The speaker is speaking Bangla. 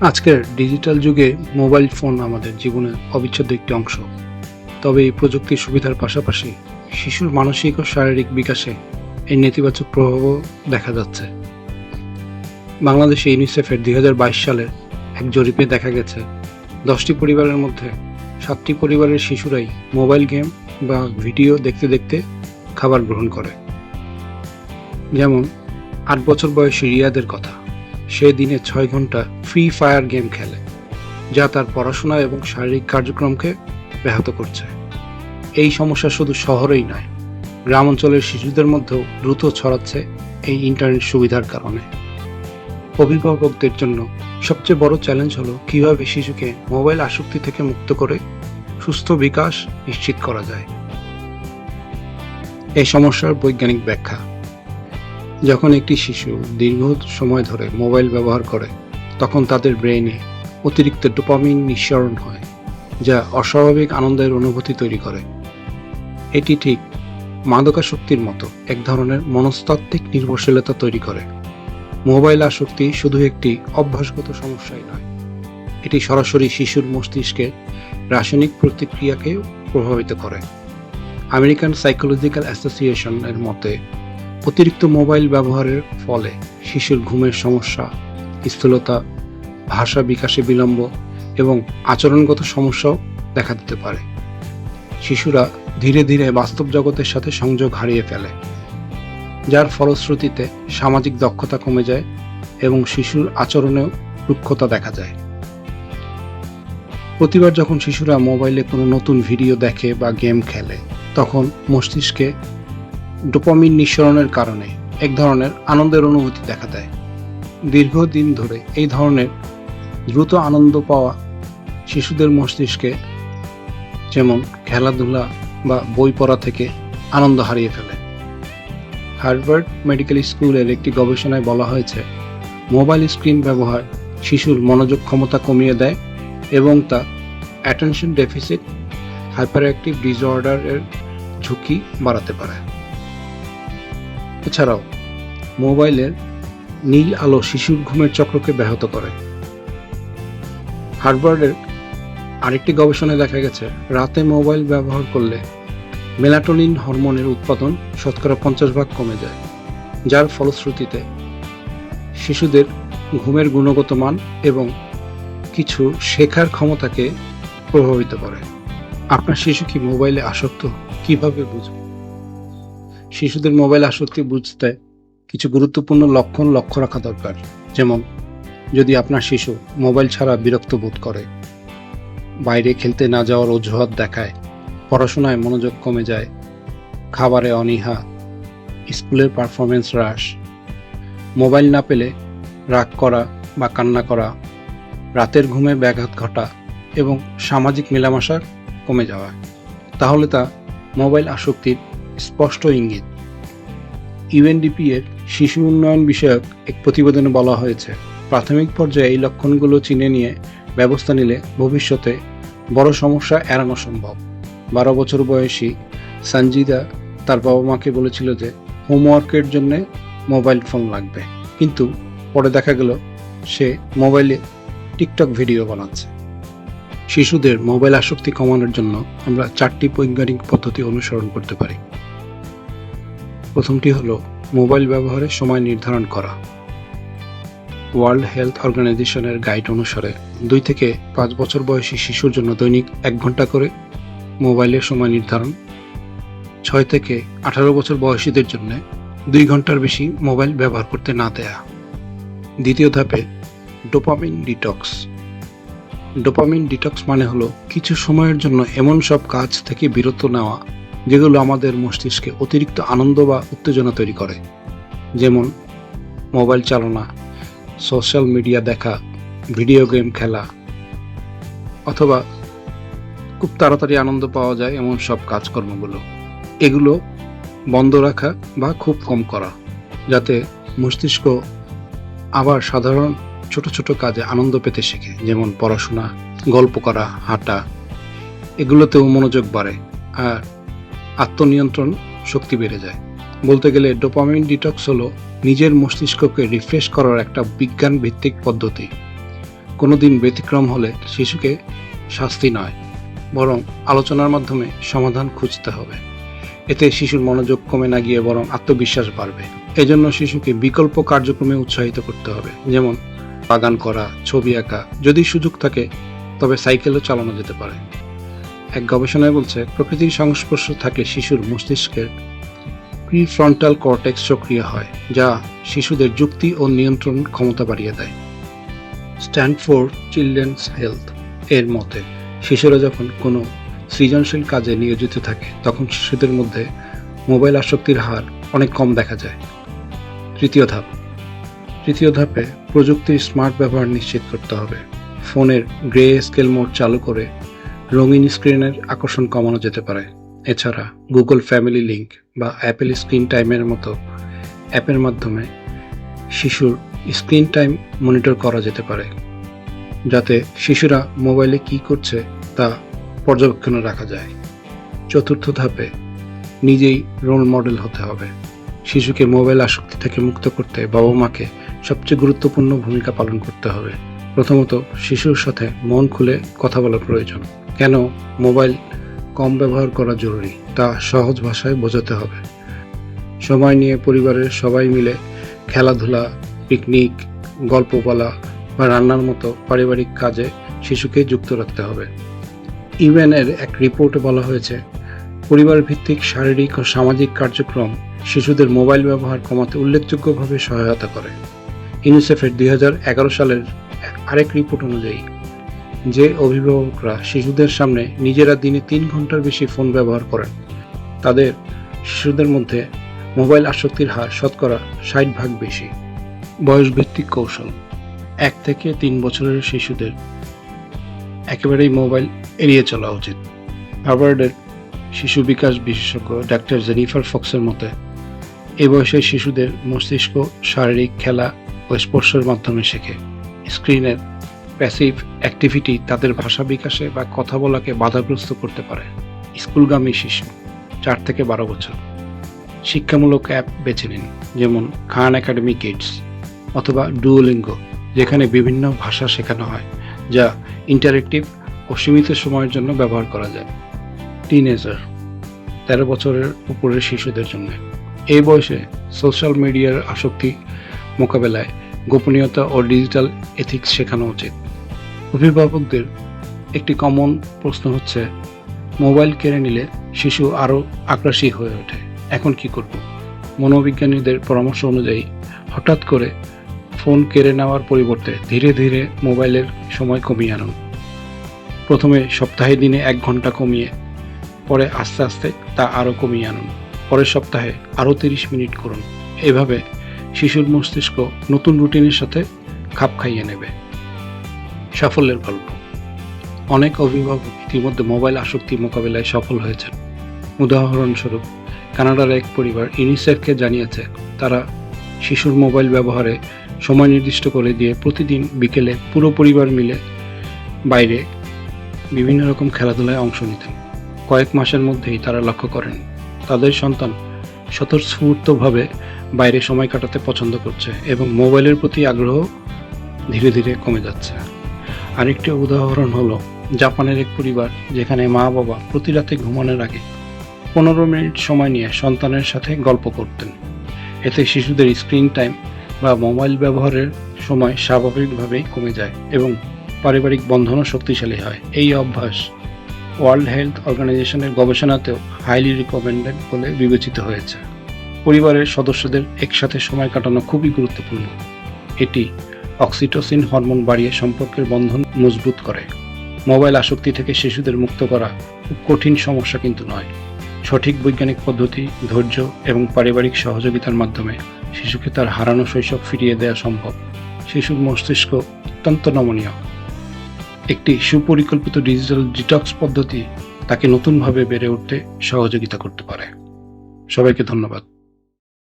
আজকের ডিজিটাল যুগে মোবাইল ফোন আমাদের জীবনের অবিচ্ছেদ্য একটি অংশ। তবে এই প্রযুক্তির সুবিধার পাশাপাশি শিশুর মানসিক ও শারীরিক বিকাশে এই নেতিবাচক প্রভাবও দেখা যাচ্ছে। বাংলাদেশে ইউনিসেফের দুই হাজার বাইশ সালের এক জরিপে দেখা গেছে, দশটি পরিবারের মধ্যে সাতটি পরিবারের শিশুরাই মোবাইল গেম বা ভিডিও দেখতে দেখতে খাবার গ্রহণ করে। যেমন, আট বছর বয়সী রিয়াদের কথা। সে দিনে ছয় ঘণ্টা ফ্রি ফায়ার গেম খেলে, যা তার পড়াশোনা এবং শারীরিক কার্যক্রমকে ব্যাহত করছে। এই সমস্যা শুধু শহরেই নয় গ্রাম অঞ্চলের শিশুদের মধ্যেও দ্রুত ছড়াচ্ছে এই ইন্টারনেট সুবিধার কারণে। অভিভাবকদের জন্য সবচেয়ে বড় চ্যালেঞ্জ হলো কীভাবে শিশুকে মোবাইল আসক্তি থেকে মুক্ত করে সুস্থ বিকাশ নিশ্চিত করা যায়। এই সমস্যার বৈজ্ঞানিক ব্যাখ্যা। যখন একটি শিশু দীর্ঘ সময় ধরে মোবাইল ব্যবহার করে, তখন তাদের ব্রেইনে অতিরিক্ত ডোপামিন নিঃসরণ হয়, যা অস্বাভাবিক আনন্দের অনুভূতি তৈরি করে। এটি ঠিক মাদকাসক্তির মতো এক ধরনের মনস্তাত্ত্বিক নির্ভরশীলতা তৈরি করে। মোবাইল আসক্তি শুধু একটি অভ্যাসগত সমস্যাই নয়, এটি সরাসরি শিশুর মস্তিষ্কে রাসায়নিক প্রতিক্রিয়াকে প্রভাবিত করে। আমেরিকান সাইকোলজিক্যাল অ্যাসোসিয়েশন এর মতে অতিরিক্ত মোবাইল ব্যবহারের ফলে শিশুর ঘুমের সমস্যা, স্থূলতা, ভাষা বিকাশে বিলম্ব এবং আচরণগত সমস্যাও দেখা দিতে পারে। শিশুরা ধীরে ধীরে বাস্তব জগতের সাথে সংযোগ হারিয়ে ফেলে, যার ফলশ্রুতিতে সামাজিক দক্ষতা কমে যায় এবং শিশুর আচরণেও রুক্ষতা দেখা যায়। প্রতিবার যখন শিশুরা মোবাইলে কোনো নতুন ভিডিও দেখে বা গেম খেলে, তখন মস্তিষ্কে ডোপামিন নিঃসরণের কারণে এক ধরনের আনন্দের অনুভূতি দেখা দেয়। দীর্ঘদিন ধরে এই ধরনের দ্রুত আনন্দ পাওয়া শিশুদের মস্তিষ্কে যেমন খেলাধুলা বা বই পড়া থেকে আনন্দ হারিয়ে ফেলে। হার্ভার্ড মেডিকেল স্কুলের একটি গবেষণায় বলা হয়েছে, মোবাইল স্ক্রিন ব্যবহার শিশুর মনোযোগ ক্ষমতা কমিয়ে দেয় এবং তা অ্যাটেনশন ডেফিসিট হাইপার অ্যাক্টিভ ডিসঅর্ডারের ঝুঁকি বাড়াতে পারে। এছাড়াও, মোবাইলের নীল আলো শিশুর ঘুমের চক্রকে ব্যাহত করে। হার্ভার্ডের আরেকটি গবেষণায় দেখা গেছে, রাতে মোবাইল ব্যবহার করলে মেলাটোনিন হরমোনের উৎপাদন শতকরা পঞ্চাশ ভাগ কমে যায়, যার ফলশ্রুতিতে শিশুদের ঘুমের গুণগত মান এবং কিছু শেখার ক্ষমতাকে প্রভাবিত করে। আপনার শিশু কি মোবাইলে আসক্ত? কীভাবে বুঝবে? শিশুদের মোবাইল আসক্তি বুঝতে কিছু গুরুত্বপূর্ণ লক্ষণ লক্ষ্য রাখা দরকার। যেমন, যদি আপনার শিশু মোবাইল ছাড়া বিরক্ত বোধ করে, বাইরে খেলতে না যাওয়ার অজুহাত দেখায়, পড়াশোনায় মনোযোগ কমে যায়, খাবারে অনীহা, স্কুলের পারফরমেন্স হ্রাস, মোবাইল না পেলে রাগ করা বা কান্না করা, রাতের ঘুমে ব্যাঘাত ঘটা এবং সামাজিক মেলামেশা কমে যাওয়া, তাহলে তা মোবাইল আসক্তির স্পষ্ট ইঙ্গিত। ইউএনডিপি এর শিশু উন্নয়ন বিষয়ক এক প্রতিবেদনে বলা হয়েছে, প্রাথমিক পর্যায়ে এই লক্ষণগুলো চিনে নিয়ে ব্যবস্থা নিলে ভবিষ্যতে বড় সমস্যা এড়ানো সম্ভব। বারো বছর বয়সী সঞ্জিদা তার বাবা মাকে বলেছিল যে, হোমওয়ার্কের জন্য মোবাইল ফোন লাগবে। কিন্তু পরে দেখা গেল, সে মোবাইলে টিকটক ভিডিও বানাচ্ছে। শিশুদের মোবাইল আসক্তি কমানোর জন্য আমরা চারটি বৈজ্ঞানিক পদ্ধতি অনুসরণ করতে পারি। প্রথমটি হলো মোবাইল ব্যবহারের সময় নির্ধারণ করা। ওয়ার্ল্ড হেলথ অর্গানাইজেশনের গাইড অনুসারে দুই থেকে পাঁচ বছর বয়সী শিশুর জন্য দৈনিক এক ঘণ্টা করে মোবাইলের সময় নির্ধারণ। ছয় থেকে আঠারো বছর বয়সীদের জন্য দুই ঘণ্টার বেশি মোবাইল ব্যবহার করতে না দেয়া। দ্বিতীয় ধাপে ডোপামিন ডিটক্স। ডোপামিন ডিটক্স মানে হলো কিছু সময়ের জন্য এমন সব কাজ থেকে বিরত নেওয়া যেগুলো আমাদের মস্তিষ্কে অতিরিক্ত আনন্দ বা উত্তেজনা তৈরি করে। যেমন মোবাইল চালনা, সোশ্যাল মিডিয়া দেখা, ভিডিও গেম খেলা, অথবা খুব তাড়াতাড়ি আনন্দ পাওয়া যায় এমন সব কাজকর্মগুলো। এগুলো বন্ধ রাখা বা খুব কম করা, যাতে মস্তিষ্ক আবার সাধারণ ছোট ছোট কাজে আনন্দ পেতে শেখে, যেমন পড়াশোনা, গল্প করা, হাঁটা। এগুলোতেও মনোযোগ বাড়ে। আর আত্মনিয়ন্ত্রণ শক্তি বেড়ে যায়। বলতে গেলে ডোপামিন ডিটক্স হলো নিজের মস্তিষ্ককে রিফ্রেশ করার একটা বিজ্ঞান ভিত্তিক পদ্ধতি। কোনো দিন ব্যতিক্রম হলে শিশুকে শাস্তি নয়, বরং আলোচনার মাধ্যমে সমাধান খুঁজতে হবে। এতে শিশুর মনোযোগ কমে না গিয়ে বরং আত্মবিশ্বাস বাড়বে। এজন্য শিশুকে বিকল্প কার্যক্রমে উৎসাহিত করতে হবে, যেমন বাগান করা, ছবি আঁকা। যদি সুযোগ থাকে, তবে সাইকেলও চালানো যেতে পারে। এক গবেষণায় বলছে, প্রকৃতির সংস্পর্শ থাকলে শিশুর মস্তিষ্কের প্রিফ্রন্টাল কর্টেক্স সক্রিয় হয়, যা শিশুদের যুক্তি ও নিয়ন্ত্রণ ক্ষমতা বাড়িয়ে দেয়। স্ট্যান্ডফোর্ড চিলড্রেন্স হেলথ এর মতে, শিশুরা যখন কোনো সৃজনশীল কাজে নিয়োজিত থাকে, তখন শিশুদের মধ্যে মোবাইল আসক্তির হার অনেক কম দেখা যায়। তৃতীয় ধাপ। তৃতীয় ধাপে প্রযুক্তির স্মার্ট ব্যবহার নিশ্চিত করতে হবে। ফোনের গ্রে স্কেল মোড চালু করে রঙিন স্ক্রিনের আকর্ষণ কমানো যেতে পারে। এছাড়া গুগল ফ্যামিলি লিংক বা অ্যাপেল স্ক্রিন টাইমের মতো অ্যাপের মাধ্যমে শিশুর স্ক্রিন টাইম মনিটর করা যেতে পারে, যাতে শিশুরা মোবাইলে কি করছে তা পর্যবেক্ষণে রাখা যায়। চতুর্থ ধাপে নিজেই রোল মডেল হতে হবে। শিশুকে মোবাইল আসক্তি থেকে মুক্ত করতে বাবা মাকে সবচেয়ে গুরুত্বপূর্ণ ভূমিকা পালন করতে হবে। প্রথমত, শিশুর সাথে মন খুলে কথা বলা প্রয়োজন। কেন মোবাইল কম ব্যবহার করা জরুরি তা সহজ ভাষায় বোঝাতে হবে। সময় নিয়ে পরিবারের সবাই মিলে খেলাধুলা, পিকনিক গল্প বলা বা রান্নার মতো পারিবারিক কাজে শিশুকে যুক্ত রাখতে হবে। ইউএনের এক রিপোর্টে বলা হয়েছে পরিবার ভিত্তিক শারীরিক ও সামাজিক কার্যক্রম শিশুদের মোবাইল ব্যবহার কমাতে উল্লেখযোগ্যভাবে সহায়তা করে। ইউনিসেফের দুই হাজার এগারো সালের আরেক রিপোর্ট অনুযায়ী যে অভিভাবকরা শিশুদের সামনে নিজেরা দিনে তিন ঘণ্টার বেশি ফোন ব্যবহার করেন, তাদের শিশুদের মধ্যে মোবাইল আসক্তির হার শতকরা ষাট ভাগ বেশি। বয়সভিত্তিক কৌশল। এক থেকে তিন বছরের শিশুদের একেবারেই মোবাইল এড়িয়ে চলা উচিত। হার্ভার্ডের শিশু বিকাশ বিশেষজ্ঞ ডাক্তার জেনিফার ফক্সের মতে এই বয়সের শিশুদের মস্তিষ্ক, শারীরিক খেলা ও স্পর্শের মাধ্যমে শেখে। স্ক্রিনের প্যাসিভ অ্যাক্টিভিটি তাদের ভাষা বিকাশে বা কথা বলাকে বাধাগ্রস্ত করতে পারে। স্কুলগামী শিশু, চার থেকে বারো বছর। শিক্ষামূলক অ্যাপ বেছে নিন, যেমন খান একাডেমি কিডস অথবা ডুওলিঙ্গো যেখানে বিভিন্ন ভাষা শেখানো হয়, যা ইন্টারেক্টিভ ও সীমিত সময়ের জন্য ব্যবহার করা যায়। টিনেজার তেরো বছরের উপরের শিশুদের জন্য। এই বয়সে সোশ্যাল মিডিয়ার আসক্তি মোকাবেলায় গোপনীয়তা ও ডিজিটাল এথিক্স শেখানো উচিত। অভিভাবকদের একটি কমন প্রশ্ন হচ্ছে মোবাইল কেড়ে নিলে শিশু আরও আগ্রাসী হয়ে ওঠে। এখন কি করব? মনোবিজ্ঞানীদের পরামর্শ অনুযায়ী হঠাৎ করে ফোন কেড়ে নেওয়ার পরিবর্তে ধীরে ধীরে মোবাইলের সময় কমিয়ে আনুন। প্রথমে সপ্তাহে দিনে এক ঘণ্টা কমিয়ে, পরে আস্তে আস্তে তা আরও কমিয়ে আনুন। পরের সপ্তাহে আরও তিরিশ মিনিট করুন। এভাবে শিশুর মস্তিষ্ক নতুন রুটিনের সাথে খাপ খাইয়ে নেবে। সাফল্যের গল্প। অনেক অভিভাবক ইতিমধ্যে মোবাইল আসক্তি মোকাবিলায় সফল হয়েছেন। উদাহরণস্বরূপ, কানাডার এক পরিবার ইউনিসেফকে জানিয়েছে, তারা শিশুর মোবাইল ব্যবহারে সময় নির্দিষ্ট করে দিয়ে প্রতিদিন বিকেলে পুরো পরিবার মিলে বাইরে বিভিন্ন রকম খেলাধুলায় অংশ নিতেন। কয়েক মাসের মধ্যেই তারা লক্ষ্য করেন, তাদের সন্তান স্বতঃস্ফূর্তভাবে বাইরে সময় কাটাতে পছন্দ করছে এবং মোবাইলের প্রতি আগ্রহ ধীরে ধীরে কমে যাচ্ছে। আরেকটি উদাহরণ হলো জাপানের এক পরিবার যেখানে মা বাবা প্রতি রাতে ঘুমানোর আগে পনেরো মিনিট সময় নিয়ে সন্তানের সাথে গল্প করতেন। এতে শিশুদের স্ক্রিন টাইম বা মোবাইল ব্যবহারের সময় স্বাভাবিকভাবেই কমে যায় এবং পারিবারিক বন্ধনও শক্তিশালী হয়। এই অভ্যাস ওয়ার্ল্ড হেলথ অর্গানাইজেশনের গবেষণাতেও হাইলি রিকমেন্ডেড বলে বিবেচিত হয়েছে। পরিবারের সদস্যদের একসাথে সময় কাটানো খুবই গুরুত্বপূর্ণ। এটি অক্সিটোসিন হরমোন বাড়িয়ে সম্পর্কের বন্ধন মজবুত করে। মোবাইল আসক্তি থেকে শিশুদের মুক্ত করা খুব কঠিন সমস্যা কিন্তু নয়। সঠিক বৈজ্ঞানিক পদ্ধতি, ধৈর্য এবং পারিবারিক সহযোগিতার মাধ্যমে শিশুকে তার হারানো শৈশব ফিরিয়ে দেওয়া সম্ভব। শিশুর মস্তিষ্ক অত্যন্ত নমনীয়। একটি সুপরিকল্পিত ডিজিটাল ডিটক্স পদ্ধতি তাকে নতুনভাবে বেড়ে উঠতে সহযোগিতা করতে পারে। সবাইকে ধন্যবাদ।